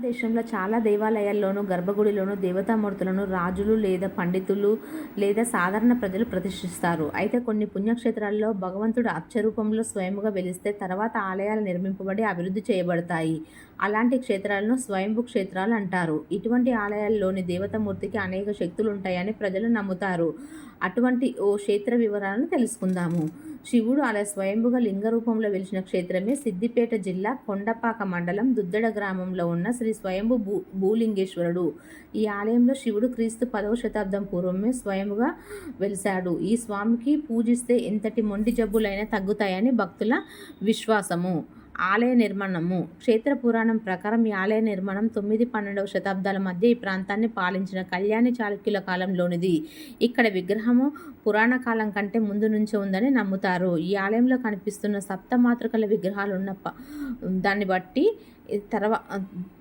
భారతదేశంలో చాలా దేవాలయాల్లోనూ గర్భగుడిలోనూ దేవతామూర్తులను రాజులు లేదా పండితులు లేదా సాధారణ ప్రజలు ప్రతిష్ఠిస్తారు. అయితే కొన్ని పుణ్యక్షేత్రాల్లో భగవంతుడు అక్షరూపంలో స్వయముగా వెలిస్తే తర్వాత ఆలయాలు నిర్మింపబడి అభివృద్ధి చేయబడతాయి. అలాంటి క్షేత్రాలను స్వయంభూ క్షేత్రాలు అంటారు. ఇటువంటి ఆలయాల్లోని దేవతామూర్తికి అనేక శక్తులు ఉంటాయని ప్రజలు నమ్ముతారు. అటువంటి ఓ క్షేత్ర వివరాలను తెలుసుకుందాము. శివుడు అలా స్వయంభుగా లింగ రూపంలో వెలిసిన క్షేత్రమే సిద్దిపేట జిల్లా కొండపాక మండలం దుద్దడ గ్రామంలో ఉన్న శ్రీ స్వయంభు భూ భూలింగేశ్వరుడు. ఈ ఆలయంలో శివుడు క్రీస్తు పదవ శతాబ్దం పూర్వమే స్వయముగా వెలిశాడు. ఈ స్వామికి పూజిస్తే ఎంతటి మొండి జబ్బులైనా తగ్గుతాయని భక్తుల విశ్వాసము. ఆలయ నిర్మాణము. క్షేత్ర పురాణం ప్రకారం ఈ ఆలయ నిర్మాణం తొమ్మిది పన్నెండవ శతాబ్దాల మధ్య ఈ ప్రాంతాన్ని పాలించిన కళ్యాణి చాళుక్యుల కాలంలోనిది. ఇక్కడ విగ్రహము పురాణ కాలం కంటే ముందు నుంచే ఉందని నమ్ముతారు. ఈ ఆలయంలో కనిపిస్తున్న సప్త మాతృకల విగ్రహాలు ఉన్న ప- దాన్ని బట్టి తర్వా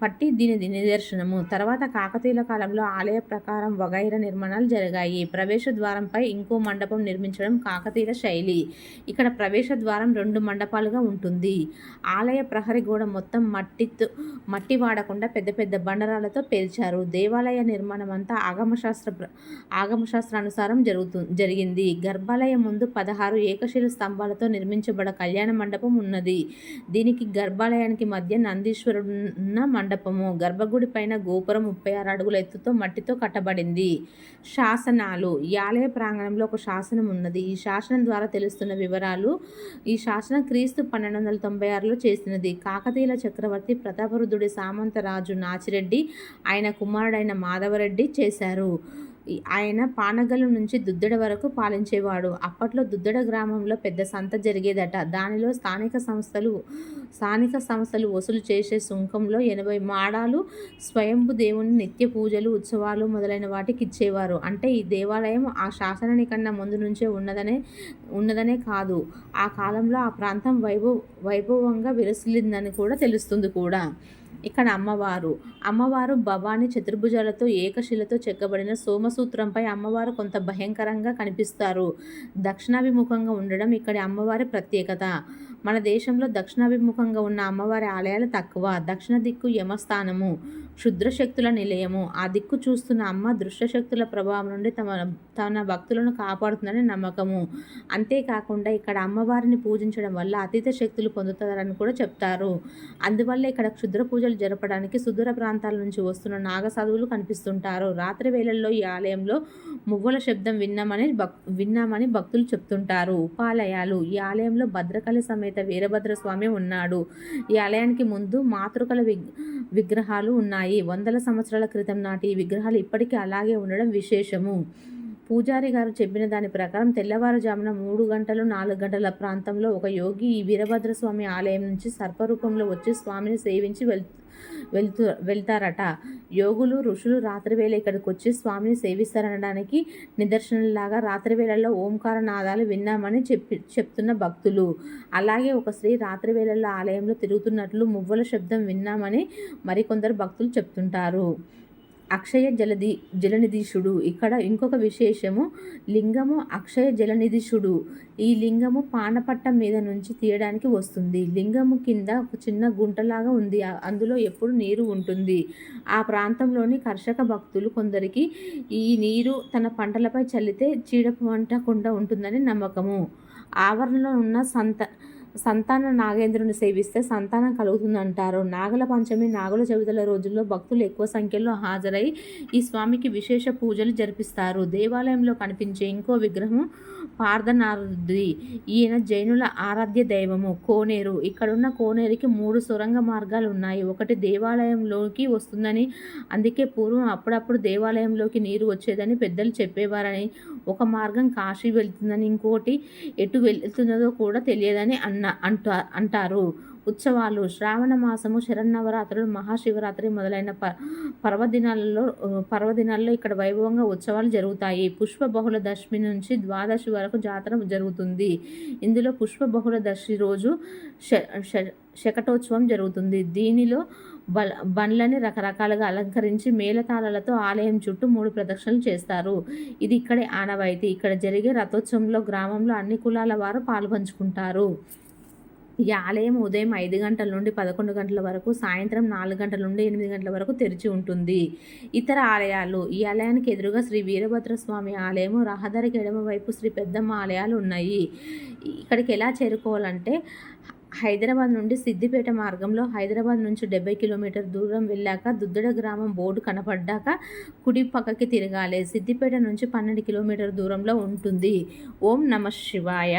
పట్టి దీని నిదర్శనము. తర్వాత కాకతీయుల కాలంలో ఆలయ ప్రకారం వగైర నిర్మాణాలు జరిగాయి. ప్రవేశ ద్వారంపై ఇంకో మండపం నిర్మించడం కాకతీయుల శైలి. ఇక్కడ ప్రవేశ ద్వారం రెండు మండపాలుగా ఉంటుంది. ఆలయ ప్రహరీ గోడ మొత్తం మట్టితో మట్టి వాడకుండా పెద్ద పెద్ద బండరాలతో పేల్చారు. దేవాలయ నిర్మాణం అంతా ఆగమశాస్త్ర ఆగమశాస్త్రానుసారం జరుగుతు జరిగింది. గర్భాలయం ముందు పదహారు ఏకశిల స్తంభాలతో నిర్మించబడ కళ్యాణ మండపం ఉన్నది. దీనికి గర్భాలయానికి మధ్య ఉన్న మండపము గర్భగుడి పైన గోపురం ముప్పై ఆరు అడుగుల ఎత్తుతో మట్టితో కట్టబడింది. శాసనాలు. ఈ ఆలయ ప్రాంగణంలో ఒక శాసనం ఉన్నది. ఈ శాసనం ద్వారా తెలుస్తున్న వివరాలు ఈ శాసనం క్రీస్తు పన్నెండు వందల తొంభై ఆరులో చేసినది. కాకతీయుల చక్రవర్తి ప్రతాపరుద్రుడి సామంతరాజు నాచిరెడ్డి ఆయన కుమారుడైన మాధవరెడ్డి చేశారు. ఆయన పానగలు నుంచి దుద్దడ వరకు పాలించేవాడు. అప్పట్లో దుద్దెడ గ్రామంలో పెద్ద సంత జరిగేదట. దానిలో స్థానిక సంస్థలు స్థానిక సంస్థలు వసూలు చేసే సుంకంలో ఎనభై మాడాలు స్వయంభు దేవుని నిత్య పూజలు ఉత్సవాలు మొదలైన వాటికి ఇచ్చేవారు. అంటే ఈ దేవాలయం ఆ శాసనాని కన్నా ముందు నుంచే ఉన్నదనే ఉన్నదనే కాదు. ఆ కాలంలో ఆ ప్రాంతం వైభవ వైభవంగా విరసిల్లిందని కూడా తెలుస్తుంది కూడా. ఇక్కడ అమ్మవారు. అమ్మవారు భవాని చతుర్భుజాలతో ఏకశిలతో చెక్కబడిన సోమసూత్రంపై అమ్మవారు కొంత భయంకరంగా కనిపిస్తారు. దక్షిణాభిముఖంగా ఉండడం ఇక్కడి అమ్మవారి ప్రత్యేకత. మన దేశంలో దక్షిణాభిముఖంగా ఉన్న అమ్మవారి ఆలయాలు తక్కువ. దక్షిణ దిక్కు యమస్థానము. క్షుద్రశక్తుల నిలయము. ఆ దిక్కు చూస్తున్న అమ్మ దృష్టశక్తుల ప్రభావం నుండి తమ తన భక్తులను కాపాడుతుందని నమ్మకము. అంతేకాకుండా ఇక్కడ అమ్మవారిని పూజించడం వల్ల అతీత శక్తులు పొందుతారని కూడా చెప్తారు. అందువల్ల ఇక్కడ క్షుద్ర పూజలు జరపడానికి సుదూర ప్రాంతాల నుంచి వస్తున్న నాగసాధువులు కనిపిస్తుంటారు. రాత్రి వేళల్లో ఈ ఆలయంలో మువ్వల శబ్దం విన్నామని భక్ విన్నామని భక్తులు చెప్తుంటారు. ఉపాలయాలు. ఈ ఆలయంలో భద్రకాళి సమేత వీరభద్ర స్వామి ఉన్నాడు. ఈ ఆలయానికి ముందు మాతృకల విగ్ విగ్రహాలు ఉన్నాయి. వందల సంవత్సరాల క్రితం నాటి ఈ విగ్రహాలు ఇప్పటికీ అలాగే ఉండడం విశేషము. పూజారి గారు చెప్పిన దాని ప్రకారం తెల్లవారుజామున మూడు గంటలు నాలుగు గంటల ప్రాంతంలో ఒక యోగి ఈ వీరభద్ర స్వామి ఆలయం నుంచి సర్పరూపంలో వచ్చి స్వామిని సేవించి వెళ్ వెళ్తూ వెళ్తారట. యోగులు ఋషులు రాత్రివేళ ఇక్కడికి వచ్చి స్వామిని సేవిస్తారనడానికి నిదర్శనలాగా రాత్రివేళల్లో ఓంకార నాదాలు విన్నామని చెప్పి చెప్తున్న భక్తులు. అలాగే ఒక స్త్రీ రాత్రివేళల్లో ఆలయంలో తిరుగుతున్నట్లు మువ్వల శబ్దం విన్నామని మరికొందరు భక్తులు చెప్తుంటారు. అక్షయ జలది జలనిధీశుడు ఇక్కడ ఇంకొక విశేషము లింగము అక్షయ జలనిధీశుడు ఈ లింగము పానపట్టం మీద నుంచి తీయడానికి వస్తుంది. లింగము కింద ఒక చిన్న గుంటలాగా ఉంది. అందులో ఎప్పుడు నీరు ఉంటుంది. ఆ ప్రాంతంలోని కర్షక భక్తులు కొందరికి ఈ నీరు తన పంటలపై చల్లితే చీడపంటకుండా ఉంటుందని నమ్మకము. ఆవరణలో ఉన్న సంత సంతాన నాగేంద్రుని సేవిస్తే సంతానం కలుగుతుందంటారు. నాగల పంచమి నాగుల చవితుల రోజుల్లో భక్తులు ఎక్కువ సంఖ్యలో హాజరై ఈ స్వామికి విశేష పూజలు జరిపిస్తారు. దేవాలయంలో కనిపించే ఇంకో విగ్రహం పార్దనారుది ఈయన జైనుల ఆరాధ్య దైవము. కోనేరు. ఇక్కడున్న కోనేరుకి మూడు సొరంగ మార్గాలు ఉన్నాయి ఒకటి దేవాలయంలోకి వస్తుందని అందుకే పూర్వం అప్పుడప్పుడు దేవాలయంలోకి నీరు వచ్చేదని పెద్దలు చెప్పేవారని ఒక మార్గం కాశీ వెళ్తుందని ఇంకోటి ఎటు వెళ్తున్నదో కూడా తెలియదని అన్న అంటా అంటారు. ఉత్సవాలు శ్రావణ మాసము శరన్నవరాత్రులు మహాశివరాత్రి మొదలైన ప పర్వదినాలలో పర్వదినాల్లో ఇక్కడ వైభవంగా ఉత్సవాలు జరుగుతాయి. పుష్ప బహుళ దశమి నుంచి ద్వాదశి వరకు జాతర జరుగుతుంది. ఇందులో పుష్ప బహుళ దశి రోజు శ శ- శకటోత్సవం జరుగుతుంది. దీనిలో బల బండ్లని రకరకాలుగా అలంకరించి మేళతాళాలతో ఆలయం చుట్టూ మూడు ప్రదక్షిణలు చేస్తారు. ఇది ఇక్కడే ఆనవాయితీ. ఇక్కడ జరిగే రథోత్సవంలో గ్రామంలో అన్ని కులాల వారు పాల్పంచుకుంటారు. ఈ ఆలయం ఉదయం ఐదు గంటల నుండి పదకొండు గంటల వరకు సాయంత్రం నాలుగు గంటల నుండి ఎనిమిది గంటల వరకు తెరిచి ఉంటుంది. ఇతర ఆలయాలు. ఈ ఆలయానికి ఎదురుగా శ్రీ వీరభద్రస్వామి ఆలయము రహదారికి ఎడమ వైపు శ్రీ పెద్దమ్మ ఆలయాలు ఉన్నాయి. ఇక్కడికి ఎలా చేరుకోవాలంటే హైదరాబాద్ నుండి సిద్దిపేట మార్గంలో హైదరాబాద్ నుంచి డెబ్బై కిలోమీటర్ దూరం వెళ్ళాక దుద్దడ గ్రామం బోర్డు కనపడ్డాక కుడి పక్కకి తిరగాలి. సిద్దిపేట నుంచి పన్నెండు కిలోమీటర్ దూరంలో ఉంటుంది. ఓం నమ శివాయ.